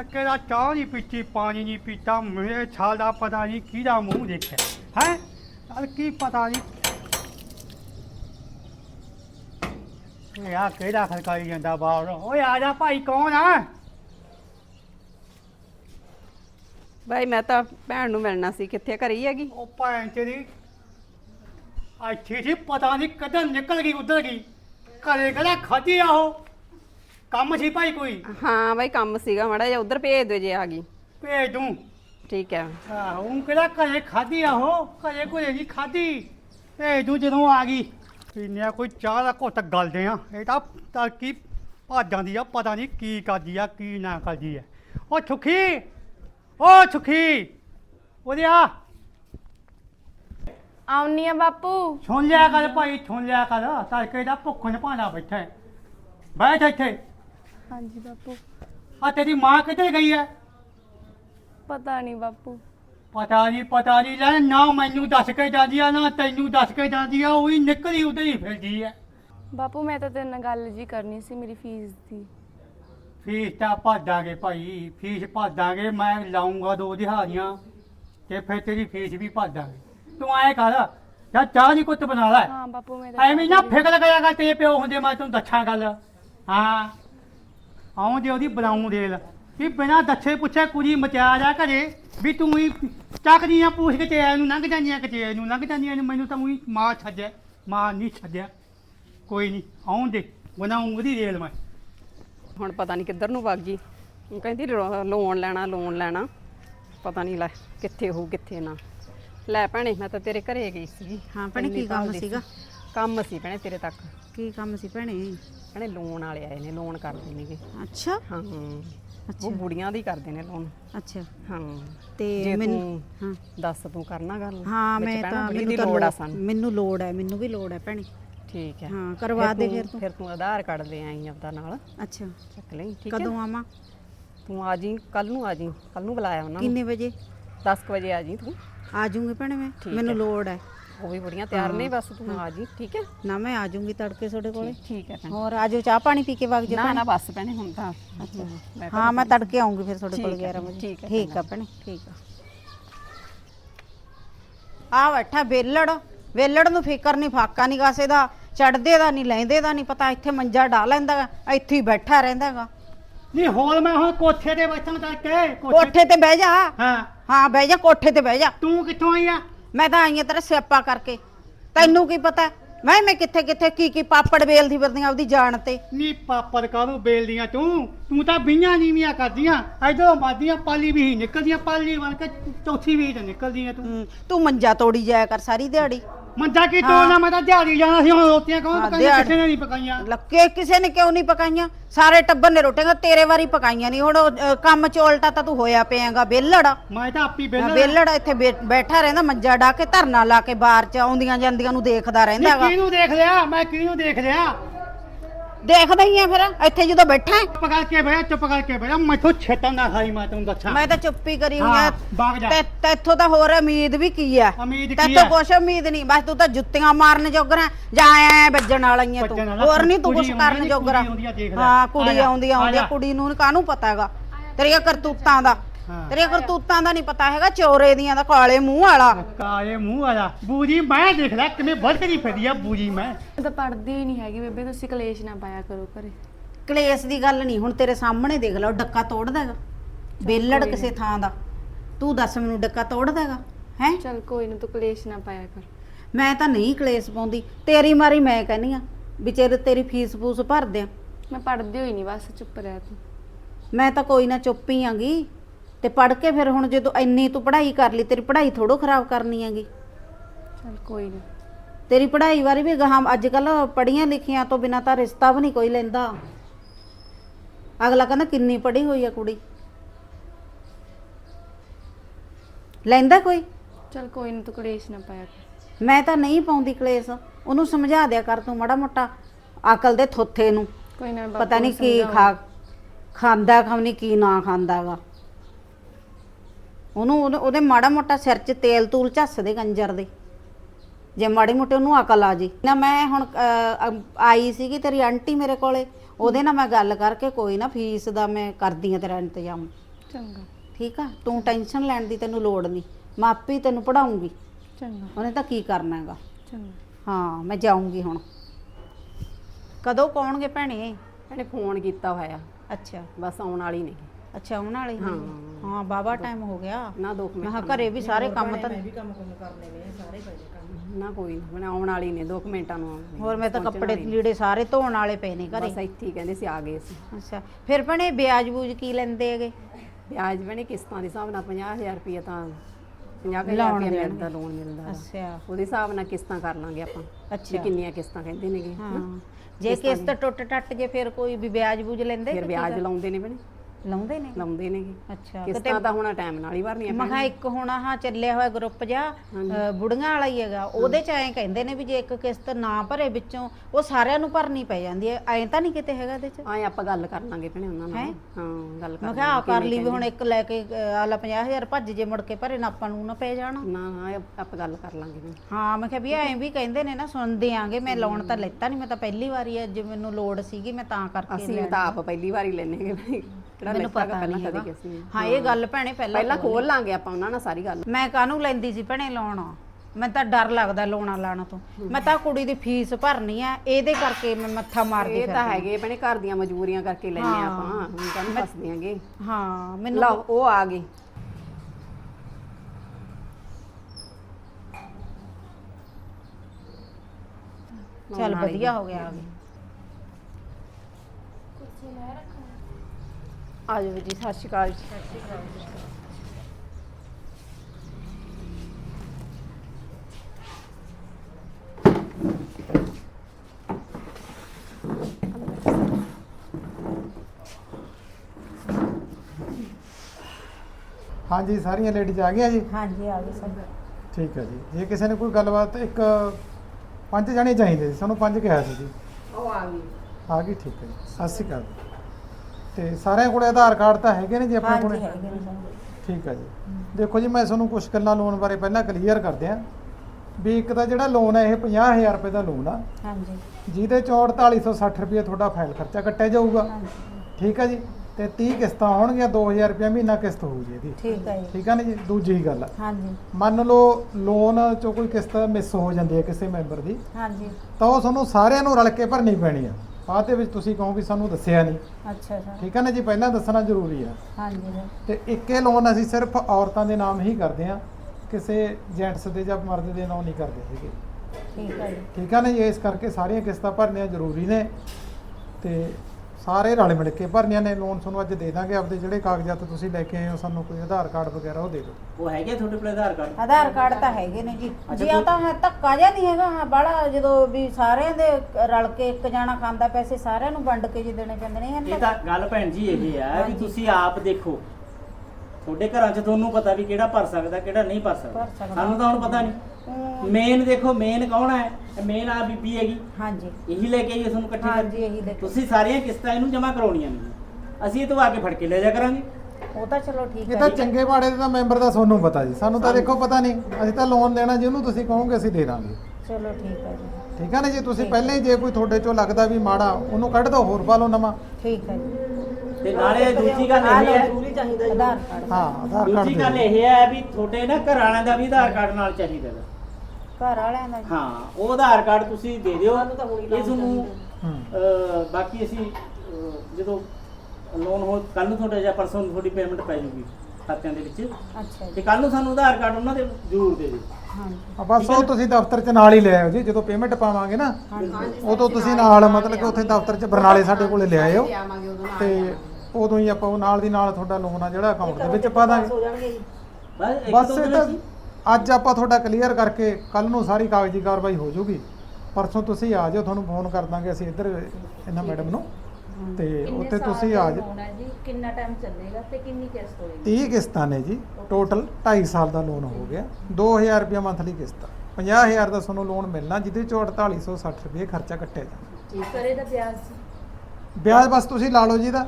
ਅੱਕੇ ਦਾ ਚਾਹ ਨਹੀਂ ਪੀਤੀ ਪਾਣੀ ਨਹੀਂ ਪੀਤਾ ਮੇਰੇ ਛਾਲ ਦਾ ਪਤਾ ਨਹੀਂ ਕਿਹਦਾ ਮੂੰਹ ਦੇਖਿਆ। ਹੈ? ਚੱਲ ਕੀ ਪਤਾ ਨਹੀਂ। ਇਹ ਆ ਕਿਹੜਾ ਖੜਕਾਈ ਜਾਂਦਾ ਬਾਹਰ? ਓਏ ਆ ਜਾ ਭਾਈ ਕੌਣ ਆ? ਬਾਈ ਮੈਂ ਤਾਂ ਭੈਣ ਨੂੰ ਮਿਲਣਾ ਸੀ। ਕਿੱਥੇ ਘਰੇ ਹੀ ਹੈਗੀ। ਉਹ ਭੈਣ ਤੇਰੀ ਅੱਛੀ ਸੀ ਪਤਾ ਨਹੀਂ ਕਦੋਂ ਨਿਕਲ ਗਈ ਉਧਰ ਗਈ। ਘਰੇ ਕਦਾ ਖਾਧੀ ਆ ਉਹ? ਕੰਮ ਸੀ ਭਾਈ ਕੋਈ? ਹਾਂ ਬਾਈ ਕੰਮ ਸੀਗਾ ਮਾੜਾ ਜਿਹਾ ਉਧਰ ਭੇਜ ਦਿਓ ਜੇ ਆ ਗਈ। ਭੇਜ ਦੂੰ। ਠੀਕ ਹੈ। ਆਹੋ ਉਹ ਕਿਹੜਾ ਘਰੇ ਖਾਧੀ ਆ ਉਹ? ਘਰੇ ਕੋਈ ਨਹੀਂ ਖਾਧੀ। ਭੇਜ ਦੂੰ ਜਦੋਂ ਆ ਗਈ। ਪੀਨਿਆ ਕੋਈ ਚਾਹ ਦਾ ਘੁੱਟ ਗਲਦੇ ਆ। ਇਹ ਤਾਂ ਤਾਂ ਕੀ ਭਾਜਾਂ ਦੀ ਆ ਪਤਾ ਨਹੀਂ ਕੀ ਕਰਦੀ ਆ ਕੀ ਨਾ ਕਰਦੀ ਆ। ਉਹ ਸੁਖੀ ਉਹ ਸੁਖੀ ਉਹਦੇ ਆ। ਆਉਣੀ ਆ ਬਾਪੂ। ਸੁਣ ਲਿਆ ਕਰ ਭਾਈ ਸੁਣ ਲਿਆ ਕਰ। ਤੜਕੇ ਦਾ ਭੁੱਖ ਨੇ ਭਾਣਾ ਬੈਠਾ ਹੈ। ਬੈਠ ਇੱਥੇ। ਹਾਂਜੀ ਬਾਪੂ। ਆ ਤੇਰੀ ਮਾਂ ਕਿੱਥੇ ਗਈ ਹੈ ਪਤਾ ਨਹੀਂ ਬਾਪੂ। ਪਤਾ ਨਹੀਂ ਪਤਾ ਨਹੀਂ। ਲੈ ਨਾ ਮੈਨੂੰ ਦੱਸ ਕੇ ਜਾਂਦੀ ਆ ਨਾ ਤੈਨੂੰ ਦੱਸ ਕੇ ਜਾਂਦੀ ਆ ਉਹੀ ਨਿਕਲੀ ਉਧਰ ਹੀ ਫਿਰਦੀ ਹੈ ਬਾਪੂ ਮੈਂ ਤਾਂ ਤੇਰੇ ਨਾਲ ਗੱਲ ਜੀ ਕਰਨੀ ਸੀ ਮੇਰੀ ਫੀਸ ਦੀ। ਫੀਸ ਤਾਂ ਭਰ ਦਾਂਗੇ ਭਾਈ ਫੀਸ ਭਰ ਦਾਂਗੇ ਮੈਂ ਲਾਉਂਗਾ ਦੋ ਦਿਹਾੜੀਆਂ ਤੇ ਫਿਰ ਤੇਰੀ ਫੀਸ ਵੀ ਭਰ ਦਾਂਗੇ। ਤੂੰ ਐ ਕਰ ਜਾਂ ਚਾਹ ਦੀ ਕੁੱਟ ਬਣਾ ਲੈ। ਹਾਂ ਬਾਪੂ ਮੈਂ ਤਾਂ ਐਵੇਂ ਨਾ ਫਿਕਰ ਕਰਿਆ ਕਰ ਤੇਰੇ ਪਿਓ ਹੁੰਦੇ ਮੈਂ ਤੈਨੂੰ ਦੱਸਾਂ ਗੱਲ। ਹਾਂ। ਆਉਂਦੇ ਉਹਦੀ ਬਲਾਉਂ ਦੇਲ ਵੀ ਬਿਨਾਂ ਦੱਸੇ ਪੁੱਛੇ ਕੁੜੀ ਮਚਾ ਜਾ ਘਰੇ ਵੀ ਤੂੰ ਹੀ ਚੱਕਦੀਆਂ ਪੁੱਛ ਕੇ ਤੇ ਨੂੰ ਲੰਘ ਜਾਂਦੀਆਂ ਕਿਤੇ ਨੂੰ ਲੰਘ ਜਾਂਦੀਆਂ ਨੇ ਮੈਨੂੰ ਤਾਂ ਉਹੀ ਮਾਂ ਛੱਡਿਆ ਮਾਂ ਨਹੀਂ ਛੱਡਿਆ ਕੋਈ ਨਹੀਂ ਆਉਣ ਦੇ ਬਣਾਉਂ ਉਹਦੀ ਰੇਲ ਮੈਂ। ਹੁਣ ਪਤਾ ਨਹੀਂ ਕਿੱਧਰ ਨੂੰ ਵਗ ਗਈ। ਉਹ ਕਹਿੰਦੀ ਲੋਨ ਲੈਣਾ ਲੋਨ ਲੈਣਾ। ਪਤਾ ਨਹੀਂ ਲੈ ਕਿੱਥੇ ਹੋਊ ਕਿੱਥੇ ਨਾ। ਲੈ ਭੈਣੇ ਮੈਂ ਤਾਂ ਤੇਰੇ ਘਰੇ ਗਈ ਸੀ। ਹਾਂ ਭੈਣੇ, ਕੀ ਕੰਮ ਸੀਗਾ? ਕੰਮ ਸੀ ਭੈਣੇ ਤੇਰੇ ਤੱਕ? ਕੀ ਕੰਮ ਸੀ ਭੈਣੇ? ਭੈਣੇ ਲੋਨ ਵਾਲੇ ਆਏ ਨੇ ਲੋਨ ਕਰਦੇ ਨੇਗੇ। ਅੱਛਾ। ਹਾਂ। ਉਹ ਬੁੜੀਆਂ ਦੀ ਕਰਦੇ ਨੇ ਲੋਨ ਅੱਛਾ। ਹਾਂ। ਤੇ ਮੈਨੂੰ ਹਾਂ। ਦੱਸ ਤੂੰ ਕਰਨਾ ਗੱਲ ਹਾਂ ਮੈਂ ਤਾਂ ਮੈਨੂੰ ਲੋੜ ਆ ਸਾਨੂੰ। ਮੈਨੂੰ ਲੋੜ ਹੈ ਮੈਨੂੰ ਵੀ ਲੋੜ ਹੈ ਭੈਣੇ। ਠੀਕ ਹੈ। ਹਾਂ ਕਰਵਾ ਦੇ ਫਿਰ ਤੂੰ। ਫਿਰ ਤੂੰ ਆਧਾਰ ਕਾਰਡ ਦੇ ਆਈ ਆਪਦਾ ਨਾਲ। ਅੱਛਾ। ਚੱਕ ਲਈ ਠੀਕ ਹੈ। ਕਦੋਂ ਆਵਾਂ? ਤੂੰ ਆ ਜੀ ਕੱਲ ਨੂੰ ਆ ਜੀ ਕੱਲ ਨੂੰ ਬੁਲਾਇਆ ਉਹਨਾਂ ਨੂੰ। ਕਿੰਨੇ ਵਜੇ? 10 ਕੁ ਵਜੇ ਆ ਜੀ ਤੂੰ। ਆ ਜਾਊਂਗੀ ਭੈਣੇ ਮੈਂ। ਮੈਨੂੰ। ਲੋੜ ਹੈ। ਉਹ ਵੀ ਬੜੀਆਂ ਤਿਆਰ ਨੇ ਬਸ ਤੂੰ ਆ ਜੀ ਠੀਕ ਹੈ? ਨਾ ਮੈਂ ਆ ਜਾਊਂਗੀ ਤੜਕੇ ਤੁਹਾਡੇ ਕੋਲੇ। ਠੀਕ ਹੈ ਭੈਣੇ। ਹੋਰ ਆਜੋ ਚਾਹ ਪਾਣੀ ਪੀ ਕੇ ਵਗ ਜਾ ਨਾ ਨਾ ਬਸ ਭੈਣੇ ਹੁਣ ਤਾਂ। ਮੈਂ ਹਾਂ ਮੈਂ ਤੜਕੇ ਆਉਂਗੀ ਫਿਰ ਤੁਹਾਡੇ ਕੋਲ ਠੀਕ ਹੈ, 11 ਵਜੇ। ਠੀਕ ਹੈ, ਠੀਕ ਆ ਭੈਣੇ ਠੀਕ ਆ। ਆ ਬੈਠਾ ਵੇਲੜ। ਵੇਲੜ ਨੂੰ ਫਿਕਰ ਨਹੀਂ ਫਾਕਾ ਨਹੀਂ ਕਾਸੇ ਦਾ ਚੜਦੇ ਦਾ ਨਹੀਂ ਲੈਂਦੇ ਦਾ ਨਹੀਂ ਪਤਾ ਇੱਥੇ ਮੰਜਾ ਢਾ ਲੈਂਦਾ ਗਾ, ਇੱਥੇ ਹੀ ਬੈਠਾ ਰਹਿੰਦਾਗਾ ਨਹੀਂ ਹੋਰ ਮੈਂ ਹੁਣ ਕੋਠੇ ਤੇ ਬੈਠਣ ਕਰਕੇ ਕੋਠੇ ਤੇ ਬਹਿ ਜਾ। ਹਾਂ। ਹਾਂ ਬਹਿ ਜਾ ਕੋਠੇ ਤੇ ਬਹਿ ਜਾ। ਤੂੰ ਕਿੱਥੋਂ ਆਈ ਆ? ਮੈਂ ਤਾਂ ਆਈ ਆ ਤੇਰਾ ਸਿਆਪਾ ਕਰਕੇ। ਤੈਨੂੰ ਕੀ ਪਤਾ? ਮੈਂ ਮੈਂ ਕਿੱਥੇ ਕਿੱਥੇ ਕੀ ਕੀ ਪਾਪੜ ਵੇਲਦੀ ਫਿਰਦੀਆਂ ਉਹਦੀ ਜਾਣ ਤੇ? ਨੀ ਪਾਪੜ ਕਾਹਨੂੰ ਬੇਲਦੀਆਂ ਤੂੰ? ਤੂੰ ਤਾਂ ਬੀਆਂ ਨੀਵੀਆਂ ਕਰਦੀਆਂ। ਇਧਰੋਂ ਮਾਦੀਆਂ ਪਾਲੀ ਵੀ ਨਿਕਲਦੀਆਂ ਪਾਲੀ ਬਣ ਕੇ ਚੌਥੀ ਵੀ ਤੇ ਨਿਕਲਦੀਆਂ ਤੂੰ। ਹੂੰ, ਤੂੰ ਮੰਜਾ ਤੋੜੀ ਜਾਇਆ ਕਰ ਸਾਰੀ ਦਿਹਾੜੀ। ਮੰਜਾ ਕੀ ਤੋੜਨਾ? ਮੈਂ ਤਾਂ ਦਿਹਾੜੀ ਜਾਣਾ ਸੀ ਹੁਣ ਰੋਟੀਆਂ ਕੌਣ ਹਾਂ, ਪਕਾਈਆਂ? ਦਿਹਾੜੀ। ਕਿਸੇ ਨੇ ਨਹੀਂ ਪਕਾਈਆਂ। ਲੱਕੇ ਕਿਸੇ ਨੇ ਕਿਉਂ ਨਹੀਂ ਪਕਾਈਆਂ? ਸਾਰੇ ਟੱਬਰ ਨੇ ਰੋਟੀਆਂ ਤੇਰੇ ਵਾਰੀ ਪਕਾਈਆਂ ਨਹੀਂ। ਹੁਣ ਉਹ, ਅ, ਕੰਮ ਚੋਲਟਾ ਤਾਂ ਤੂੰ ਹੋਇਆ ਪਿਆਗਾ ਬੇਲੜ ਮੈਂ ਤਾਂ ਆਪੀ ਹਾਂ, ਬੇਲ ਬੇਲੜ ਇੱਥੇ ਬੈ- ਬੈਠਾ ਰਹਿੰਦਾ ਮੰਜਾ ਡਾ ਕੇ ਧਰਨਾ ਲਾ ਕੇ ਬਾਹਰ ਚ ਆਉਂਦੀਆਂ ਜਾਂਦੀਆਂ ਨੂੰ ਦੇਖਦਾ ਰਹਿੰਦਾ ਹੈਗਾ। ਕਿਹਨੂੰ ਦੇਖ ਲਿਆ? ਮੈਂ ਕਿਹਨੂੰ ਦੇਖ ਲਿਆ? ਦੇਖਦਾ ਹੀ ਆ ਫਿਰ ਇੱਥੇ ਜਦੋਂ ਬੈਠਾ ਹੈ। ਚੁੱਪ ਕਰਕੇ ਬਹਿ ਚੁੱਪ ਕਰਕੇ ਬਹਿ। ਮੈਥੋਂ ਛੇਤਨ ਨਾ ਖਾਈ ਮੈਂ ਤੈਨੂੰ ਦੱਸਾਂ। ਮੈਂ ਤਾਂ ਚੁੱਪੀ ਕਰੀ ਹੋਈ ਹਾਂ, ਆ ਵਗ ਜਾ। ਤੇ ਤੈਥੋਂ ਤਾਂ ਹੋਰ ਉਮੀਦ ਵੀ ਕੀ ਆ? ਉਮੀਦ ਕੀ ਤੈਥੋਂ ਆ? ਕੁਛ ਉਮੀਦ ਨਹੀਂ। ਬਸ ਤੂੰ ਤਾਂ ਜੁੱਤੀਆਂ ਮਾਰਨ ਜੋਗਰਾ ਜਾਂ ਐ ਵੱਜਣ ਵਾਲੀਆਂ ਤੂੰ। ਵੱਜਣ ਵਾਲਾ, ਹੋਰ ਨਹੀਂ ਤੂੰ ਕੁੜੀ ਕੁਛ ਆਉਂਦੀ ਕਰਨ ਆ, ਜੋਗਰਾ ਕੁੜੀ ਆਉਂਦੀ ਆ, ਦੇਖ ਲੈ। ਹਾਂ ਆ ਕੁੜੀ ਜਾ, ਆਉਂਦੀ ਆ ਆਉਂਦੀ ਆ। ਜਾ। ਕੁੜੀ ਨੂੰ ਕਾਹਨੂੰ ਪਤਾ ਹੈਗਾ ਤੇਰੀਆਂ ਕਰਤੂਤਾਂ ਦਾ। ਹਾਂ। ਤੇਰੀਆਂ ਕਰਤੂਤਾਂ ਦਾ ਨਹੀਂ ਪਤਾ ਹੈਗਾ ਚੋਰੇ ਦੀਆਂ ਦਾ ਕਾਲੇ ਮੂੰਹ ਵਾਲਾ। ਕਾਲੇ ਮੂੰਹ ਵਾਲਾ। ਬੂਜੀ ਮੈਂ ਦੇਖ ਲੈ ਕਿਵੇਂ ਭੜਕਦੀ ਫਿਰਦੀ ਆ ਬੂਜੀ ਮੈਂ। ਮੈਂ ਤਾਂ ਪੜਦੀ ਹੀ ਨਹੀਂ ਹੈਗੀ ਬੇਬੇ ਤੁਸੀਂ ਕਲੇਸ਼ ਨਾ ਪਾਇਆ ਕਰੋ ਘਰੇ। ਕਲੇਸ਼ ਦੀ ਗੱਲ ਨਹੀਂ ਹੁਣ ਤੇਰੇ ਸਾਹਮਣੇ ਦੇਖ ਲਓ ਡੱਕਾ ਤੋੜਦਾ ਹੈਗਾ। ਬੇਲੜ ਕਿਸੇ ਥਾਂ ਦਾ। ਤੂੰ ਦੱਸ ਮੈਨੂੰ ਡੱਕਾ ਤੋੜਦਾ ਹੈਗਾ ਹੈ? ਚਲ ਕੋਈ ਨਾ ਤੂੰ ਕਲੇਸ਼ ਨਾ ਪਾਇਆ ਕਰ। ਮੈਂ ਤਾਂ ਨਹੀਂ ਕਲੇਸ਼ ਪਾਉਂਦੀ। ਤੇਰੀ ਮਾਰੀ ਮੈਂ ਕਹਿੰਨੀ ਆ ਵਿਚਾਰੇ ਤੇਰੀ ਫੀਸ ਫੂਸ ਭਰਦੇ ਆ ਮੈਂ ਪੜਦੀ ਹੋਈ ਨਹੀਂ ਬਸ ਚੁੱਪ ਰਹਿ ਤੂੰ। ਮੈਂ ਤਾਂ ਕੋਈ ਨਾ ਚੁੱਪ ਹੀ ਆਂਗੀ। ਤੇ ਪੜ ਕੇ ਫਿਰ ਹੁਣ ਜਦੋਂ ਇੰਨੀ ਤੂੰ ਪੜ੍ਹਾਈ ਕਰ ਲਈ ਤੇਰੀ ਪੜ੍ਹਾਈ ਥੋੜੋ ਖਰਾਬ ਕਰਨੀ ਹੈਗੀ। ਚਲ ਕੋਈ ਨਾ। ਤੇਰੀ ਪੜ੍ਹਾਈ ਬਾਰੇ ਵੀ ਗਾਹਾਂ ਅੱਜ ਕੱਲ ਪੜੀਆਂ ਲਿਖੀਆਂ ਤੋਂ ਬਿਨਾ ਤਾਂ ਰਿਸ਼ਤਾ ਵੀ ਨਹੀਂ ਕੋਈ ਲੈਂਦਾ। ਅਗਲਾ ਕਹਿੰਦਾ ਕਿੰਨੀ ਪੜ੍ਹੀ ਹੋਈ ਆ ਕੁੜੀ। ਲੈਂਦਾ ਕੋਈ? ਚਲ ਕੋਈ ਨਾ ਤੂੰ ਕਲੇਸ਼ ਨਾ ਪਾਇਆ ਕਰ। ਮੈਂ ਤਾਂ ਨਹੀਂ ਪਾਉਂਦੀ ਕਲੇਸ਼ ਉਹਨੂੰ ਸਮਝਾ ਦਿਆ ਕਰ ਤੂੰ ਮਾੜਾ ਮੋਟਾ ਅਕਲ ਦੇ ਥੋਥੇ ਨੂੰ। ਕੋਈ ਨਾ ਬਾਪੂ ਪਤਾ ਨਹੀਂ ਨੂੰ ਕੀ ਸਮਝਾਊਂ। ਖਾ ਖਾਂਦਾ ਖਾਵਨੀ ਕੀ ਨਾ ਖਾਂਦਾਗਾ ਉਹਨੂੰ ਉਹਦੇ- ਉਹਦੇ ਮਾੜਾ ਮੋਟਾ ਸਿਰ 'ਚ ਤੇਲ ਤੂਲ ਝੱਸ ਦੇ ਕੰਜਰ ਦੇ। ਜੇ ਮਾੜੀ ਮੋਟੀ ਉਹਨੂੰ ਅਕਲ ਆ ਜੀ। ਨਾ ਮੈਂ ਹੁਣ ਆਈ ਸੀਗੀ ਤੇਰੀ ਆਂਟੀ ਮੇਰੇ ਕੋਲੇ ਉਹਦੇ ਨਾਲ ਮੈਂ ਗੱਲ ਕਰਕੇ ਕੋਈ ਨਾ ਫੀਸ ਦਾ ਮੈਂ ਕਰਦੀ ਆ ਤੇਰਾ ਇੰਤਜ਼ਾਮ। ਚੰਗਾ। ਠੀਕ ਆ? ਤੂੰ ਟੈਨਸ਼ਨ ਲੈਣ ਦੀ ਤੈਨੂੰ ਲੋੜ ਨਹੀਂ। ਮੈਂ ਆਪੇ ਹੀ ਤੈਨੂੰ ਪੜਾਉਂਗੀ ਚੰਗਾ। ਉਹਨੇ ਤਾਂ ਕੀ ਕਰਨਾ ਹੈਗਾ? ਚੰਗਾ। ਹਾਂ ਮੈਂ ਜਾਊਂਗੀ ਹੁਣ। ਕਦੋਂ ਪਾਉਣਗੇ ਭੈਣੇ? ਭੈਣੇ ਫੋਨ ਕੀਤਾ ਹੋਇਆ। ਅੱਛਾ। ਬਸ ਆਉਣ ਵਾਲੀ ਨੇ ਅੱਛਾ ਆਉਣ ਵਾਲੀ ਨੇ ਹਾਂ। ਹਾਂ ਬਾਬਾ ਟਾਈਮ ਹੋ ਗਿਆ। ਨਾ ਦੋ ਮੈਂ ਮਿੰਟ ਕਿਹਾ ਘਰੇ ਵੀ ਸਾਰੇ ਕੰਮ ਤਾਂ ਨਾ ਕੋਈ ਨਹੀਂ ਬਣਾ ਆਉਣ ਵਾਲੀ ਨੇ 2 ਮਿੰਟਾਂ ਨੂੰ ਆਉਣ ਵਾਲੀ ਹੋਰ ਮੈਂ ਤਾਂ ਕੱਪੜੇ ਨੇ। ਲੀੜੇ ਸਾਰੇ ਧੋਣ ਵਾਲੇ ਪਏ ਨੇ ਘਰੇ। ਬਸ ਇੱਥੇ ਹੀ ਕਹਿੰਦੇ ਸੀ ਆ ਗਏ ਸੀ ਅੱਛਾ ਫਿਰ ਭੈਣੇ ਵਿਆਜ ਬੂਜ ਕੀ ਲੈਂਦੇ ਹੈਗੇ? ਵਿਆਜ ਬਣੇ ਕਿਸ਼ਤਾਂ ਦੇ ਹਿਸਾਬ ਨਾਲ 50000 ਰੁਪਏ ਤਾਂ 50000 ਲੋਨ ਰੁਪਏ। ਮਿਲਦਾ ਲੋਨ ਮਿਲਦਾ। ਵਾ। ਅੱਛਾ। ਉਹਦੇ ਹਿਸਾਬ ਨਾਲ ਕਿਸ਼ਤਾਂ ਕਰ ਲਾਂਗੇ ਆਪਾਂ ਵੀ ਅੱਛਾ। ਕਿੰਨੀਆਂ ਕਿਸ਼ਤਾਂ ਕਹਿੰਦੇ ਨੇਗੇ ਹਾਂ? ਜੇ ਕਿਸ਼ਤ ਟੁੱਟ ਟੱਟ ਜੇ ਫਿਰ ਕੋਈ ਵੀ ਵਿਆਜ ਬੂਜ ਲੈਂਦੇ ਫਿਰ ਵਿਆਜ ਲਾਉਂਦੇ ਨੇ ਬਣੇ ਲਾਉਂਦੇ ਨੇ? ਲਾਉਂਦੇ ਨੇਗੇ ਅੱਛਾ ਕਿਸ਼ਤਾਂ ਤਾਂ ਹੁਣ ਟਾਈਮ ਨਾਲ ਹੀ ਭਰਨੀਆਂ ਮੈਂ ਕਿਹਾ ਇੱਕ ਹੁਣ ਆਹ ਚੱਲਿਆ ਹੋਇਆ ਗਰੁੱਪ ਜਾ ਬੁੜੀਆਂ ਵਾਲਾ ਹੀ ਹੈਗਾ। ਉਹਦੇ ਚ ਐਂ ਕਹਿੰਦੇ ਨੇ ਵੀ ਜੇ ਇੱਕ ਕਿਸ਼ਤ ਨਾ ਭਰੇ ਵਿੱਚੋਂ ਉਹ ਸਾਰਿਆਂ ਨੂੰ ਭਰਨੀ ਪੈ ਜਾਂਦੀ ਹੈ। ਐਂ ਤਾਂ ਨਹੀਂ ਕਿਤੇ ਹੈਗਾ ਇਹਦੇ ਚ? ਆਏ ਆਪਾਂ ਗੱਲ ਕਰ ਲਾਂਗੇ ਭਣੇ ਉਹਨਾਂ ਨਾਲ। ਹੈਂ? ਗੱਲ ਕਰ ਮੈਂ ਕਿਹਾ ਆ ਕਰ ਲਈ ਵੀ ਹੁਣ ਇੱਕ ਲੈ ਕੇ ਆਲਾ 50000 ਭੱਜ ਜੇ ਮੁੜ ਕੇ ਭਰੇ ਨਾ ਆਪਾਂ ਨੂੰ ਨਾ ਪੈ ਜਾਣਾ। ਨਾ ਨਾ ਆਪਾਂ ਗੱਲ ਕਰ ਲਾਂਗੇ। ਹਾਂ ਮੈਂ ਕਿਹਾ ਵੀ ਐਂ ਵੀ ਕਹਿੰਦੇ ਨੇ ਨਾ ਸੁਣਦੇ ਆਂਗੇ ਮੈਂ ਲੋਨ ਤਾਂ ਲੈਤਾ ਨਹੀਂ ਮੈਂ ਤਾਂ ਪਹਿਲੀ ਵਾਰੀ ਅੱਜ ਮੈਨੂੰ ਲੋੜ ਸੀਗੀ ਮੈਂ ਤਾਂ ਕਰਕੇ ਅਸੀਂ ਤਾਂ ਆਪ ਪਹਿਲੀ ਵਾਰੀ ਲੈਣੇਗੇ ਕਿਹੜਾ ਮੈਨੂੰ ਲੈਤਾ ਪਤਾ ਪਹਿਲਾਂ ਨਹੀਂ ਕਦੇ ਕਿਸੇ ਹਾਂ ਇਹ ਗੱਲ ਭੈਣੇ ਪਹਿਲਾਂ ਪਹਿਲਾਂ ਖੋਲ ਲਾਂਗੇ ਆਪਾਂ ਉਹਨਾਂ ਨਾਲ ਸਾਰੀ ਗੱਲ। ਮੈਂ ਕਾਹਨੂੰ ਲੈਂਦੀ ਸੀ ਭੈਣੇ ਲੋਨ ਮੈਂ ਤਾਂ ਡਰ ਲੱਗਦਾ ਲੋਨਾ ਲਾਣ ਤੋਂ। ਮੈਂ ਤਾਂ ਕੁੜੀ ਦੀ ਫੀਸ ਭਰਨੀ ਆ ਇਹਦੇ ਕਰਕੇ ਮੈਂ ਮੱਥਾ ਮਾਰਦੀ ਇਹ ਫਿਰ ਤਾਂ ਹੈਗੇ ਭਣੇ ਘਰ ਦੀਆਂ ਮਜਬੂਰੀਆਂ ਕਰਕੇ ਲੈਣੇ ਆਪਾਂ। ਹੁਣ ਕਾਹਨੂੰ ਫਸਦੇ ਆਂਗੇ ਹਾਂ ਮੈਨੂੰ ਲਓ ਉਹ ਆ ਗਏ। ਚੱਲ ਵਧੀਆ ਹੋ ਗਿਆ ਆ ਗਈ ਆ ਜਾਓ ਜੀ ਸਤਿ ਸ਼੍ਰੀ ਅਕਾਲ ਜੀ। ਹਾਂਜੀ ਸਾਰੀਆਂ ਲੇਡੀਜ਼ ਆ ਗਈਆਂ ਜੀ? ਹਾਂਜੀ ਆ ਗਈ ਸਭ। ਠੀਕ ਹੈ ਜੀ। ਜੇ ਕਿਸੇ ਨੇ ਕੋਈ ਗੱਲਬਾਤ ਇੱਕ ਪੰਜ ਜਣੇ ਚਾਹੀਦੇ ਸੀ ਸਾਨੂੰ ਪੰਜ ਕਿਹਾ ਸੀ ਜੀ। ਉਹ ਆ ਗਈ ਆ ਗਈ ਠੀਕ ਹੈ ਜੀ। ਸਤਿ ਸ਼੍ਰੀ ਅਕਾਲ। ਜੀ। ਤੇ ਸਾਰਿਆਂ ਕੋਲੇ ਆਧਾਰ ਕਾਰਡ ਤਾਂ ਹੈਗੇ ਨੇ ਜੀ ਆਪਣੇ ਕੋਲੇ? ਹੈਗੇ ਨੇ ਸਭ। ਠੀਕ ਹੈ ਜੀ। ਦੇਖੋ ਜੀ ਮੈਂ ਤੁਹਾਨੂੰ ਕੁਝ ਗੱਲਾਂ ਲੋਨ ਬਾਰੇ ਪਹਿਲਾਂ ਕਲੀਅਰ ਕਰ ਦਿਆਂ। ਵੀ ਇੱਕ ਤਾਂ ਜਿਹੜਾ ਲੋਨ ਹੈ ਇਹ 50000 ਰੁਪਏ ਦਾ ਲੋਨ ਆ। ਹਾਂਜੀ। ਜਿਹਦੇ ਚੋਂ 4860 ਰੁਪਏ ਤੁਹਾਡਾ ਫਾਈਲ ਖਰਚਾ ਕੱਟਿਆ ਜਾਊਗਾ। ਠੀਕ ਹੈ ਜੀ? ਤੇ 30 ਕਿਸ਼ਤਾਂ ਹੋਣਗੀਆਂ 2000 ਰੁਪਏ ਮਹੀਨਾ ਕਿਸ਼ਤ ਹੋਊ ਜੀ ਇਹਦੀ। ਠੀਕ ਹੈ ਜੀ। ਠੀਕ ਹੈ ਨਾ ਜੀ? ਦੂਜੀ ਗੱਲ ਹਾਂਜੀ। ਮੰਨ ਲਓ ਲੋਨ ਚੋਂ ਕੋਈ ਕਿਸ਼ਤ ਮਿਸ ਹੋ ਜਾਂਦੀ ਹੈ ਕਿਸੇ ਮੈਂਬਰ ਦੀ। ਹਾਂਜੀ। ਤਾਂ ਉਹ ਤੁਹਾਨੂੰ ਸਾਰਿਆਂ ਨੂੰ ਰਲ ਕੇ ਭਰਨੀ ਪੈਣੀ ਆ। ਬਾਅਦ ਦੇ ਵਿੱਚ ਤੁਸੀਂ ਕਹੋ ਵੀ ਸਾਨੂੰ ਦੱਸਿਆ ਨਹੀਂ। ਅੱਛਾ ਸਰ ਠੀਕ ਹੈ ਨਾ ਜੀ? ਪਹਿਲਾਂ ਦੱਸਣਾ ਜ਼ਰੂਰੀ ਆ। ਹਾਂਜੀ ਸਰ ਤੇ ਇੱਕੇ ਲੋਨ ਅਸੀਂ ਸਿਰਫ ਔਰਤਾਂ ਦੇ ਨਾਮ ਹੀ ਕਰਦੇ ਆ ਕਿਸੇ ਜੈਂਟਸ ਦੇ ਜਾਂ ਮਰਦ ਦੇ ਨਾਮ ਨਹੀਂ ਕਰਦੇ ਹੈਗੇ। ਠੀਕ ਹੈ ਜੀ। ਠੀਕ ਹੈ ਨਾ ਜੀ? ਇਸ ਕਰਕੇ ਸਾਰੀਆਂ ਕਿਸ਼ਤਾਂ ਭਰਨੀਆਂ ਜ਼ਰੂਰੀ ਨੇ। ਤੇ ਸਾਰੇ ਰਲ ਮਿਲ ਕੇ ਭਰਨੀਆਂ ਨੇ ਲੋਨ ਤੁਹਾਨੂੰ ਅੱਜ ਦੇ ਦਾਂਗੇ ਆਪਦੇ ਜਿਹੜੇ ਕਾਗਜ਼ਾਤ ਤੁਸੀਂ ਲੈ ਕੇ ਆਏ ਹੋ ਸਾਨੂੰ ਕੋਈ ਆਧਾਰ ਕਾਰਡ ਵਗੈਰਾ ਉਹ ਦੇ ਦਿਓ। ਉਹ ਹੈਗੇ ਤੁਹਾਡੇ ਕੋਲ ਆਧਾਰ ਕਾਰਡ? ਆਧਾਰ ਕਾਰਡ ਤਾਂ ਹੈਗੇ ਨੇ ਜੀ। ਜੀ ਆ ਤਾਂ ਹੈ ਧੱਕਾ ਜਿਹਾ ਨਹੀਂ ਹੈਗਾ ਹਾਂ ਬੜਾ ਜਦੋਂ ਵੀ ਸਾਰਿਆਂ ਦੇ ਰਲ ਕੇ ਇੱਕ ਜਾਣਾ ਖਾਂਦਾ ਪੈਸੇ ਸਾਰਿਆਂ ਨੂੰ ਵੰਡ ਕੇ ਜੀ ਦੇਣੇ ਪੈਂਦੇ ਨੇ ਇਹ ਤਾਂ ਗੱਲ ਭੈਣ ਜੀ ਇਹ ਹੈ ਵੀ ਤੁਸੀਂ ਆਪ ਦੇਖੋ ਤੁਹਾਡੇ ਘਰਾਂ 'ਚ ਤੁਹਾਨੂੰ ਪਤਾ ਵੀ ਕਿਹੜਾ ਭਰ ਸਕਦਾ ਕਿਹੜਾ ਨਹੀਂ ਭਰ ਭਰ ਸਕਦਾ। ਸਾਨੂੰ ਤਾਂ ਹੁਣ ਪਤਾ ਨਹੀਂ। ਮੇਨ ਦੇਖੋ ਮੇਨ ਕੌਣ ਹੈ? ਮੇਨ ਆ ਬੀਬੀ ਹੈਗੀ। ਹਾਂਜੀ। ਇਹੀ ਲੈ ਕੇ ਆਈਏ ਤੁਹਾਨੂੰ ਇਕੱਠੀ ਹਾਂਜੀ ਇਹੀ ਦੇਖੋ ਤੁਸੀਂ ਸਾਰੀਆਂ ਕਿਸ਼ਤਾਂ ਇਹਨੂੰ ਜਮ੍ਹਾਂ ਕਰਾਉਣੀਆਂ ਨੇ। ਅਸੀਂ ਇਹ ਤੋਂ ਆ ਕੇ ਫੜ ਕੇ ਲੈ ਜਾ ਕਰਾਂਗੇ। ਉਹ ਤਾਂ ਚਲੋ ਠੀਕ ਇਹ ਹੈ ਤਾਂ ਚੰਗੇ ਬਾੜੇ ਦਾ ਮੈਂਬਰ ਦਾ ਤੁਹਾਨੂੰ ਪਤਾ ਜੀ। ਸਾਨੂੰ ਤਾਂ ਦੇਖੋ ਪਤਾ ਨਹੀਂ। ਅਸੀਂ ਤਾਂ ਲੋਨ ਲੈਣਾ ਜਿਹਨੂੰ ਤੁਸੀਂ ਕਹੋਗੇ ਅਸੀਂ ਦੇ ਦਾਂਗੇ। ਚਲੋ ਠੀਕ ਹੈ ਜੀ। ਠੀਕ ਹੈ ਨਾ ਜੀ? ਤੁਸੀਂ ਪਹਿਲਾਂ ਹੀ ਜੇ ਕੋਈ ਤੁਹਾਡੇ ਚੋਂ ਲੱਗਦਾ ਵੀ ਮਾੜਾ ਉਹਨੂੰ ਕੱਢ ਦਿਓ ਹੋਰ ਪਾ ਲਓ ਨਵਾਂ। ਠੀਕ ਹੈ ਜੀ। ਤੇ ਨਾਲੇ ਦੂਜੀ ਗੱਲ ਇਹ ਹੈ। ਆਧਾਰ ਕਾਰਡ ਹਾਂ ਆਧਾਰ ਕਾਰਡ ਦੂਜੀ ਗੱਲ। ਇਹ ਹੈ ਵੀ ਤੁਹਾਡੇ ਨਾ ਘਰ ਵਾਲਿਆਂ ਦਾ ਵੀ ਆਧਾਰ ਕਾਰਡ ਨਾਲ ਚਾਹੀਦਾ ਗਾ। ਘਰ ਵਾਲਿਆਂ ਦਾ ਜੀ। ਹਾਂ ਉਹ ਆਧਾਰ ਕਾਰਡ ਤੁਸੀਂ ਦੇ ਦਿਓ। ਇਹ ਤੁਹਾਨੂੰ ਹੂੰ। ਅਹ ਬਾਕੀ ਅਸੀਂ ਅਹ ਜਦੋਂ ਲੋਨ ਹੋ ਕੱਲ ਨੂੰ ਤੁਹਾਡੇ ਜਾਂ ਪਰਸੋਂ ਨੂੰ ਤੁਹਾਡੀ ਪੇਮੈਂਟ ਪੈ ਜੂਗੀ ਖਾਤਿਆਂ ਦੇ ਵਿੱਚ। ਅੱਛਾ ਜੀ। ਤੇ ਕੱਲ ਨੂੰ ਸਾਨੂੰ ਆਧਾਰ ਕਾਰਡ ਉਹਨਾਂ ਦੇ ਜ਼ਰੂਰ ਦੇ ਦਿਓ। ਹਾਂਜੀ। ਆ ਬਸ ਉਹ ਤੁਸੀਂ ਦਫ਼ਤਰ 'ਚ ਨਾਲ ਹੀ ਲੈ ਆਇਓ ਜੀ। ਜਦੋਂ ਪੇਮੈਂਟ ਪਾਵਾਂਗੇ ਨਾ ਉਦੋਂ ਤੁਸੀਂ ਨਾਲ ਮਤਲਬ ਕਿ ਉੱਥੇ ਦਫ਼ਤਰ 'ਚ ਬਰਨਾਲੇ ਸਾਡੇ ਕੋਲੇ ਲੈ ਆਇਓ। ਤੇ ਉਦੋਂ ਹੀ ਆਪਾਂ ਉਹ ਨਾਲ ਦੀ ਨਾਲ ਤੁਹਾਡਾ ਲੋਨ ਆ ਜਿਹੜਾ ਅਕਾਊਂਟ ਦੇ ਵਿੱਚ ਪਾ ਦਾਂਗੇ। ਬਸ ਇੱਕ ਬਸ ਦੋ ਇਹ ਦਿਨ ਤਾਂ ਅਸੀਂ ਅੱਜ ਆਪਾਂ ਤੁਹਾਡਾ ਕਲੀਅਰ ਕਰਕੇ ਕੱਲ ਨੂੰ ਸਾਰੀ ਕਾਗਜ਼ੀ ਕਾਰਵਾਈ ਹੋ ਜਾਊਗੀ। ਪਰਸੋਂ ਤੁਸੀਂ ਆ ਜਾਓ ਤੁਹਾਨੂੰ ਫੋਨ ਕਰ ਦਾਂਗੇ ਅਸੀਂ ਇੱਧਰ ਇਹਨਾਂ ਮੈਡਮ ਨੂੰ। ਤੇ ਉੱਥੇ ਤੁਸੀਂ ਆ ਜਾਓ ਜੀ? ਕਿੰਨਾ ਟਾਈਮ ਚੱਲੇਗਾ ਤੇ ਕਿੰਨੀ ਕਿਸ਼ਤ ਹੋਏਗੀ? 30 ਕਿਸ਼ਤਾਂ ਨੇ ਜੀ। ਟੋਟਲ 2.5 ਸਾਲ ਦਾ ਲੋਨ ਹੋ ਗਿਆ। 2000 ਰੁਪਏ ਮੰਥਲੀ ਕਿਸ਼ਤ 50000 ਦਾ ਤੁਹਾਨੂੰ ਲੋਨ ਮਿਲਣਾ ਜਿਹਦੇ ਚੋਂ 4860 ਰੁਪਏ ਖਰਚਾ ਕੱਟਿਆ ਜਾਣਾ ਕਰੇ ਦਾ ਵਿਆਜ ਵਿਆਜ ਬਸ ਤੁਸੀਂ ਲਾ ਲਓ ਜੀ ਦਾ।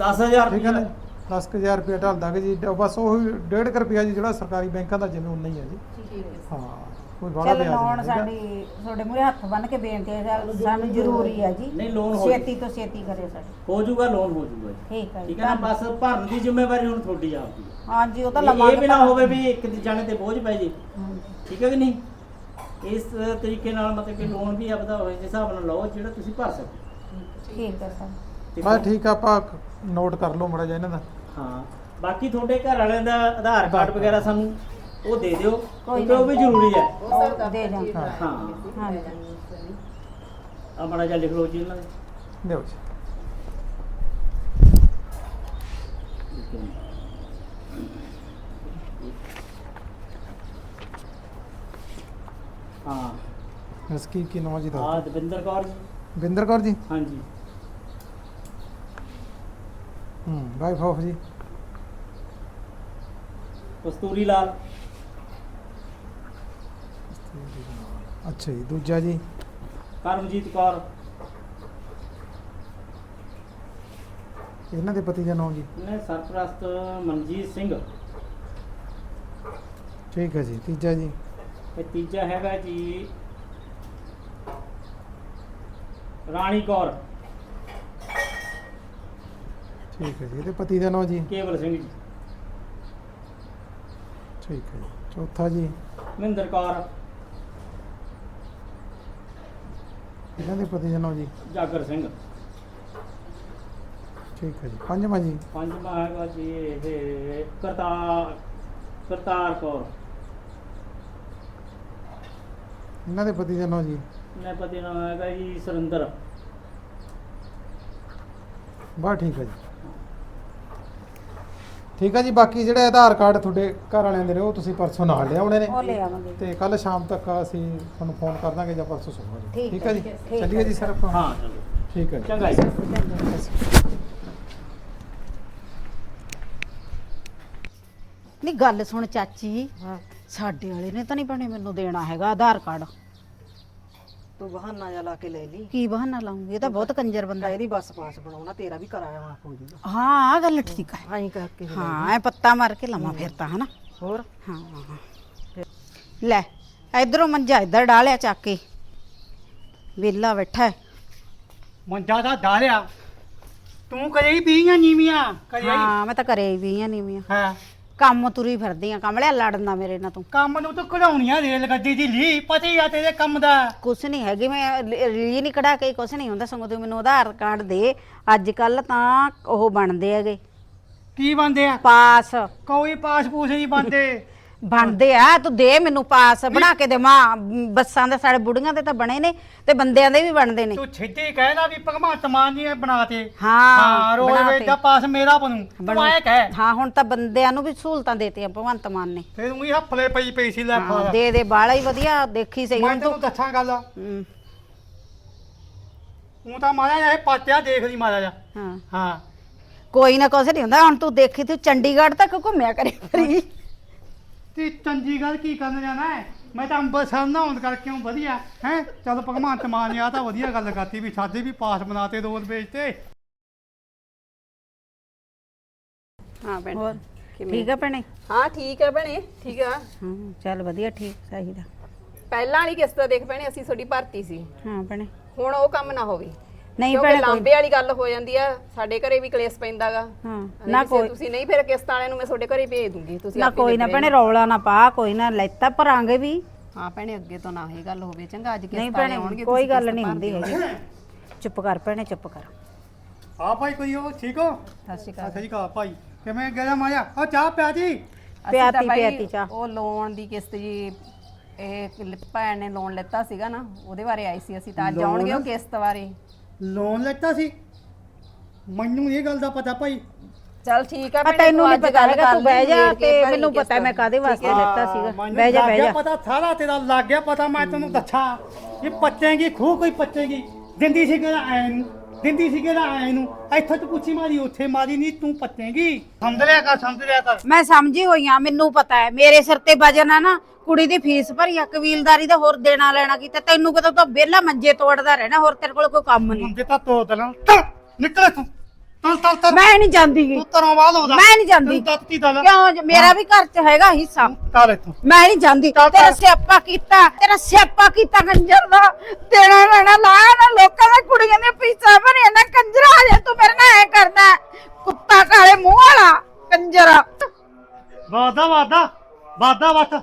10000 ਠੀਕ ਹੈ ਨਾ? 10000 ਰੁਪਏ ਢਲ ਦਾਂਗੇ ਜੀ ਡ- ਬਸ ਉਹ 1.5 ਰੁਪਿਆ ਜੀ ਜਿਹੜਾ ਸਰਕਾਰੀ ਬੈਂਕਾਂ ਦਾ ਜਿਵੇਂ ਉਨਾ ਹੀ ਹੈ ਜੀ। ਠੀਕ ਹੈ ਹਾਂ ਕੋਈ ਬਾਹਲਾ ਚਲ ਵਿਆਜ ਲੋਨ ਨਹੀਂ ਹੈਗਾ। ਸਾਡੀ ਤੁਹਾਡੇ ਮੂਹਰੇ ਹੱਥ ਬੰਨ ਕੇ ਬੇਨਤੀ ਹੈ ਚੱਲ ਸਾਨੂੰ ਜ਼ਰੂਰੀ ਹੈ ਜੀ। ਨਹੀਂ ਲੋਨ ਹੋ ਛੇਤੀ ਤੋਂ ਛੇਤੀ ਕਰੇ ਸਾਡੀ। ਹੋ ਜਾਊਗਾ ਲੋਨ ਹੋ ਜਾਊਗਾ ਜੀ। ਠੀਕ ਹੈ ਜੀ ਠੀਕ ਹੈ ਨਾ? ਬਸ ਭਰਨ ਦੀ ਜ਼ਿੰਮੇਵਾਰੀ ਹੁਣ ਤੁਹਾਡੀ ਆਪਦੀ ਹੈ ਹਾਂਜੀ ਉਹ ਤਾਂ ਇਹ- ਲਵਾਂਗੇ ਇਹ ਵੀ ਨਾ ਤਾਂ- ਹੋਵੇ ਵੀ ਇੱਕ ਦੀ ਜਾਣੇ ਤੇ ਬੋਝ ਪੈ ਜੇ। ਹਾਂਜੀ। ਠੀਕ ਹੈ ਕਿ ਨਹੀਂ? ਇਸ ਤਰੀਕੇ ਨਾਲ ਮਤਲਬ ਕਿ ਲੋਨ ਵੀ ਆਪਦਾ ਹੋਏ ਜਿਸ ਹਿਸਾਬ ਨਾਲ ਲਓ ਜਿਹੜਾ ਤੁਸੀਂ ਭਰ ਸਕੋ ਠੀਕ ਹੈ ਸਰ। ਹੈ? ਠੀਕ ਆ ਆਪਾਂ ਨੋਟ ਕਰ ਲਓ ਮੜਾ ਜਿਹਾ ਇਹਨਾਂ ਦਾ। ਹਾਂ ਬਾਕੀ ਤੁਹਾਡੇ ਘਰ ਵਾਲਿਆਂ ਦਾ ਆਧਾਰ ਕਾਰਡ ਵਗੈਰਾ ਸਾਨੂੰ ਉਹ ਦੇ ਦਿਓ ਕਿਉਂਕਿ ਉਹ ਵੀ ਜ਼ਰੂਰੀ ਹੈ। ਉਹ ਦੇ ਹਾਂ ਹਾਂ। ਹਾਂਜੀ ਆ ਮਾੜਾ ਜਿਹਾ ਲਿਖ ਲਓ ਜੀ ਇਹਨਾਂ ਦੇ। ਦਿਓ ਜੀ। ਹਾਂ। ਇਸ ਕੀ ਕੀ ਨਾਮ ਜੀ ਆ ਦਵਿੰਦਰ ਕੌਰ ਜੀ। ਬਿੰਦਰ ਕੌਰ ਜੀ? ਹਾਂਜੀ। ਹੂੰ ਵਾਈਫ ਆਫ ਜੀ ਕਸਤੂਰੀ ਲਾਲ ਅੱਛਾ ਜੀ ਦੂਜਾ ਜੀ ਕਰਮਜੀਤ ਕੌਰ ਇਹਨਾਂ ਦੇ ਪਤੀ ਦਾ ਨਾਮ ਜੀ ਨੇ ਸਰਪ੍ਰਸਤ ਮਨਜੀਤ ਸਿੰਘ ਠੀਕ ਹੈ ਜੀ ਤੀਜਾ ਜੀ ਤੇ ਤੀਜਾ ਹੈਗਾ ਜੀ ਰਾਣੀ ਕੌਰ ਠੀਕ ਹੈ ਜੀ ਇਹਦੇ ਪਤੀ ਦਾ ਨਾਮ ਜੀ? ਕੇਵਲ ਸਿੰਘ ਜੀ। ਠੀਕ ਹੈ ਜੀ ਚੌਥਾ ਜੀ? ਮਹਿੰਦਰ ਕੌਰ। ਇਹਨਾਂ ਦੇ ਪਤੀ ਦਾ ਨਾਮ ਜੀ? ਜਾਗਰ ਸਿੰਘ। ਠੀਕ ਹੈ ਜੀ ਪੰਜਵਾਂ ਜੀ? ਪੰਜਵਾਂ ਹੈਗਾ ਜੀ ਇਹ ਕਰਤਾਰ ਕਰਤਾਰ ਕੌਰ। ਇਹਨਾਂ ਦੇ ਪਤੀ ਦਾ ਨਾਮ ਜੀ? ਨੇ ਪਤੀ ਨਾਮ ਹੈਗਾ ਜੀ ਸੁਰਿੰਦਰ। ਬਸ ਠੀਕ ਹੈ ਜੀ। ਠੀਕ ਹੈ ਜੀ ਬਾਕੀ ਜਿਹੜੇ ਆਧਾਰ ਕਾਰਡ ਤੁਹਾਡੇ ਘਰ ਵਾਲਿਆਂ ਦੇ ਨੇ ਉਹ ਤੁਸੀਂ ਪਰਸੋਂ ਨਾਲ ਲਿਆਉਣੇ ਨੇ। ਉਹ ਲੈ ਆਵਾਂਗੇ। ਤੇ ਕੱਲ ਸ਼ਾਮ ਤੱਕ ਅਸੀਂ ਤੁਹਾਨੂੰ ਫੋਨ ਕਰ ਦਾਂਗੇ ਜਾਂ ਪਰਸੋਂ ਸੁਬਾਹ ਜੀ। ਠੀਕ ਠੀਕ ਹੈ ਹੈ ਜੀ ਚੱਲੀਏ ਜੀ ਸਰ ਆਪਾਂ। ਹਾਂ ਚਲੋ ਠੀਕ ਹੈ ਜੀ। ਚੰਗਾ ਜੀ। ਨਹੀਂ ਗੱਲ ਸੁਣ ਚਾਚੀ। ਸਾਡੇ ਵਾਲੇ ਨੇ ਤਾਂ ਨਹੀਂ ਬਣੇ ਮੈਨੂੰ ਦੇਣਾ ਹੈਗਾ ਆਧਾਰ ਕਾਰਡ। ਤੂੰ ਬਹਾਨਾ ਜਾ ਲਾ ਕੇ ਲੈ ਲਈ। ਕੀ ਬਹਾਨਾ ਲਾਉਂਗੀ ਇਹ ਤਾਂ ਬਹੁਤ ਕੰਜਰ ਬੰਦਾ ਹੈ। ਇਹਦੀ ਬੱਸ ਪਾਸ ਬਣਾਉਣਾ ਤੇਰਾ ਵੀ ਕਰਾਇਆ ਹੋਣਾ ਹੋ ਜੂਗਾ। ਹਾਂ ਆ ਗੱਲ ਠੀਕ ਹੈ। ਐਂ ਕਰਕੇ ਫਿਰ ਹਾਂ ਐ ਪੱਤਾ ਮਾਰ ਕੇ ਲਵਾਂ ਫਿਰ ਤਾਂ ਹਨਾ? ਹੋਰ? ਹਾਂ ਲੈ ਇਧਰੋਂ ਮੰਜਾ ਇੱਧਰ ਡਾਲਿਆ ਚੱਕ ਕੇ। ਵਿਹਲਾ ਬੈਠਾ ਹੈ। ਮੰਜਾ ਦਾ ਡਾਲਿਆ ਤੂੰ ਕਰੇ ਹੀ ਪੀਆਂ ਨੀਵੀਆਂ ਕਰੇ ਹੀ। ਹਾਂ ਮੈਂ ਤਾਂ ਘਰੇ ਵੀ ਆ ਨੀਵੀਂ ਹਾਂ। ਕੰਮ ਤੁਰੀ ਫਿਰਦੀ ਆ ਕਮਲਿਆ ਲੜਨਾ ਮੇਰੇ ਨਾਲ ਤੂੰ। ਕੰਮ ਨੂੰ ਤਾਂ ਕਢਾਉਣੀਆਂ ਰੇਲ ਗੱਡੀ ਦੀ ਲੀ ਪਤਾ ਹੀ ਆ ਤੇਰੇ ਕੰਮ ਦਾ। ਕੁਛ ਨਹੀਂ ਹੈਗੀ ਮੈਂ ਰੀ ਨਹੀਂ ਕਢਾ ਕੇ ਕੁਛ ਨਹੀਂ ਹੁੰਦਾ ਸਗੋਂ ਤੂੰ ਮੈਨੂੰ ਆਧਾਰ ਕਾਰਡ ਦੇ। ਅੱਜ ਕੱਲ ਤਾਂ ਉਹ ਬਣਦੇ ਹੈਗੇ। ਕੀ ਬੰਦੇ ਆ? ਪਾਸ। ਕੋਈ ਪਾਸਪੋਰਟ ਨਹੀਂ ਬੰਦੇ ਬਣਦੇ ਆ ਤੂੰ ਦੇ ਮੈਨੂੰ ਪਾਸ ਬਣਾ ਕੇ ਦੇ ਮਾਂ ਬੱਸਾਂ ਦੇ ਸਾਡੇ ਬੁੜੀਆਂ ਦੇ ਤਾਂ ਬਣੇ ਨੇ ਤੇ ਬੰਦਿਆਂ ਦੇ ਵੀ ਬਣਦੇ ਨੇ। ਤੂੰ ਛੇਤੀ ਕਹਿਣਾ ਵੀ ਭਗਵੰਤ ਮਾਨ ਜੀ ਨੇ ਬਣਾਤੇ ਹਾਂ ਬਣਾਤੇ। ਦਾ ਪਾਸ ਮੇਰਾ ਬਣੂ। ਤੂੰ ਆਏ ਕਹਿ। ਹਾਂ ਹੁਣ ਤਾਂ ਬੰਦਿਆਂ ਨੂੰ ਵੀ ਸਹੂਲਤਾਂ ਦੇਤੀਆਂ ਭਗਵੰਤ ਮਾਨ ਨੇ। ਫਿਰ ਉਹੀ ਹਫਲੇ ਪਈ ਪਈ ਸੀ ਲੈ ਹਾਂ, ਦੇ ਦੇ ਬਾਲਾ ਹੀ ਵਧੀਆ ਦੇਖੀ ਸਹੀ ਮੈਂ ਹੁਣ ਤੂੰ। ਤੈਨੂੰ ਦੱਸਾਂ ਗੱਲ। ਹੂੰ, ਤੂੰ ਤਾਂ ਮਾਰਿਆ ਇਹ ਪਾਤਿਆ ਦੇਖ ਲਈ ਮਾਰਿਆ ਜਾ ਹਾਂ। ਹਾਂ। ਕੋਈ ਨਾ ਕੁਛ ਨਹੀਂ ਹੁੰਦਾ ਹੁਣ ਤੂੰ ਦੇਖੀ ਤੂੰ ਚੰਡੀਗੜ੍ਹ ਤੱਕ ਘੁੰਮਿਆ ਕਰੇ ਫਰੀ। ਤੇ ਚੰਡੀਗੜ੍ਹ ਕੀ ਕਰਨ ਜਾਣਾ ਹੈ? ਮੈਂ ਤਾਂ ਅੰਬਰਸਰ ਨਾ ਹੋਣ ਕਰਕੇ ਹੂੰ ਵਧੀਆ ਹੈ? ਚਲ ਭਗਵੰਤ ਮਾਨ ਨੇ ਆ ਤਾਂ ਵਧੀਆ ਗੱਲ ਕਰਤੀ ਵੀ ਸਾਡੇ ਵੀ ਪਾਸ ਬਣਾਤੇ ਰੋਡਵੇਜ ਤੇ। ਹਾਂ ਭੈਣ ਹੋਰ ਕਿਵੇਂ? ਠੀਕ ਆ ਭੈਣੇ? ਹਾਂ ਠੀਕ ਹੈ ਭੈਣੇ। ਠੀਕ ਆ? ਹਾਂ ਚੱਲ ਵਧੀਆ ਠੀਕ ਚਾਹੀਦਾ ਪਹਿਲਾਂ ਵਾਲੀ ਕਿਸ਼ਤ ਦੇਖ ਭੈਣੇ ਅਸੀਂ ਤੁਹਾਡੀ ਭਰਤੀ ਸੀ। ਹਾਂ ਭੈਣੇ। ਹੁਣ ਉਹ ਕੰਮ ਨਾ ਹੋਵੇ। ਨਹੀਂ ਭੈਣੇ ਕੋਈ ਲਾਂਬੇ ਵਾਲੀ ਗੱਲ ਹੋ ਜਾਂਦੀ ਆ ਸਾਡੇ ਘਰੇ ਵੀ ਕਲੇਸ਼ ਪੈਂਦਾਗਾ। ਹਾਂ ਨਾ ਕੋਈ ਤੁਸੀਂ ਨਹੀਂ ਫਿਰ ਕਿਸ਼ਤ ਵਾਲਿਆਂ ਨੂੰ ਮੈਂ ਤੁਹਾਡੇ ਘਰੇ ਭੇਜ ਦੂੰਗੀ ਤੁਸੀਂ ਨਾ ਕੋਈ ਨਾ ਭੈਣੇ ਰੌਲਾ ਨਾ ਪਾ ਕੋਈ ਨਾ ਲੈਤਾ ਭਰਾਂਗੇ ਵੀ। ਹਾਂ ਭੈਣੇ ਅੱਗੇ ਤੋਂ ਨਾ ਇਹ ਗੱਲ ਹੋਵੇ ਚੰਗਾ ਅੱਜ ਕਿਸ਼ਤ ਵਾਲੇ ਭੈਣੇ ਆਉਣਗੇ ਕੋਈ ਗੱਲ ਨਹੀਂ ਹੁੰਦੀ। ਹੈਗੀ। ਚੁੱਪ ਕਰ ਭੈਣੇ ਚੁੱਪ ਕਰ। ਆ ਭਾਈ ਕੋਈ ਹੋ ਠੀਕ ਹੋ? ਸਤਿ ਸ਼੍ਰੀ ਅਕਾਲ। ਸਤਿ ਸ਼੍ਰੀ ਅਕਾਲ ਭਾਈ। ਕਿਵੇਂ ਗਿਆ ਮਾਇਆ? ਉਹ ਚਾਹ ਪਿਆ ਜੀ? ਪਿਆਤੀ ਪਿਆਤੀ ਚਾਹ। ਉਹ ਲੋਨ ਦੀ ਕਿਸ਼ਤ ਜੀ ਇਹ ਭੈਣ ਨੇ ਲੋਨ ਲਿੱਤਾ ਸੀਗਾ ਨਾ ਉਹਦੇ ਬਾਰੇ ਆਈ ਸੀ ਅਸੀਂ ਤਾਂ ਅੱਜ? ਆਉਣਗੇ ਉਹ ਕਿਸ਼ਤ ਬਾਰੇ। ਲੋਨ ਲੈਤਾ ਸੀ। ਮੈਨੂੰ ਇਹ ਗੱਲ ਦਾ ਪਤਾ ਭਾਈ। ਚਲ ਠੀਕ ਆ ਆ ਭੈਣੇ, ਤੈਨੂੰ ਨਹੀਂ ਅੱਜ ਪਤਾ ਗੱਲ ਹੈਗਾ ਕਰ ਤੂੰ ਬਹਿ ਜਾ ਕੇ ਤੇ ਮੈਨੂੰ ਪਤਾ। ਮੈਂ ਕਾਦੇ ਵਾਸਤੇ ਲੈਤਾ ਸੀਗਾ। ਮੈਨੂੰ ਬਹਿ ਜਾ ਲੱਗ ਬਹਿ ਗਿਆ ਜਾ। ਪਤਾ ਸਾਰਾ ਤੇਰਾ ਲੱਗ ਗਿਆ ਪਤਾ ਮੈਂ ਤੈਨੂੰ ਦੱਸਾਂ। ਇਹ ਪੱਚੇਗੀ ਖੂਹ ਕੋਈ ਪੱਚੇਗੀ। ਦਿੰਦੀ ਸੀ ਕਿਹੜਾ ਐ ਨੂੰ ਦਿੰਦੀ ਸੀ ਕਿਹੜਾ ਐ ਨੂੰ ਇੱਥੇ ਤੂੰ ਪੁੱਛੀ ਮਾਰੀ ਉੱਥੇ ਮਾਰੀ ਨਹੀਂ ਤੂੰ ਪੱਚੇਗੀ ਸਮਝ ਲਿਆ ਕਰ ਸਮਝ ਲਿਆ ਕਰ। ਮੈਂ ਸਮਝੀ ਹੋਈ ਆ ਮੈਨੂੰ ਪਤਾ ਹੈ। ਮੇਰੇ ਸਿਰ ਤੇ ਵਜਨ ਆ ਨਾ ਕੁੜੀ ਦੀ ਫੀਸ ਭਰੀ ਆ ਕਬੀਲਦਾਰੀ ਦਾ ਹੋਰ ਦੇਣਾ ਲੈਣਾ ਕੀਤਾ ਤੈਨੂੰ ਕਿਤੇ ਤਾਂ ਵਿਹਲਾ ਮੰਜੇ ਤੋੜਦਾ ਰਹਿਣਾ ਹੋਰ ਤੇਰੇ ਕੋਲ ਕੋਈ ਕੰਮ ਨਹੀਂ ਮੁੰਡੇ ਤਾਂ ਤੋ ਦਲਾਂ ਨਿਕਲ ਤੂੰ ਤਲ ਤਲ ਤਲ। ਮੈਂ ਨਹੀਂ ਜਾਂਦੀ ਗੀ। ਤੂੰ ਤਰੋਂ ਬਾਅਦ ਹੋਦਾ ਮੈਂ ਨਹੀਂ ਜਾਂਦੀ। ਤੱਤੀ ਤਲ। ਕਿਉਂ? ਜ- ਮੇਰਾ ਵੀ ਘਰ 'ਚ ਹੈਗਾ ਹਿੱਸਾ। ਚੱਲ ਇੱਥੋਂ। ਮੈਂ ਨਹੀਂ ਜਾਂਦੀ। ਤੇਰਾ ਸਿਆਪਾ ਕੀਤਾ। ਤੇਰਾ ਸਿਆਪਾ ਕੀਤਾ ਕੰਜਰ ਦਾ। ਦੇਣਾ ਲੈਣਾ ਲਾਇਆ ਨਾ। ਲੋਕਾਂ ਦੇ ਕੁੜੀਆਂ ਦੇ ਪੀਸਾ ਭਰਿਆ ਨਾ। ਕੰਜਰਾ ਆ ਜਾ ਤੂੰ ਮੇਰੇ ਨਾਲ ਐ ਕਰਦਾ ਕੁੱਤਾ ਕਾਲੇ ਮੂੰਹ ਵਾਲਾ। ਕੰਜਰ। ਵਾਦਾ ਵਾਦਾ। ਵਾਦਾ ਵਤ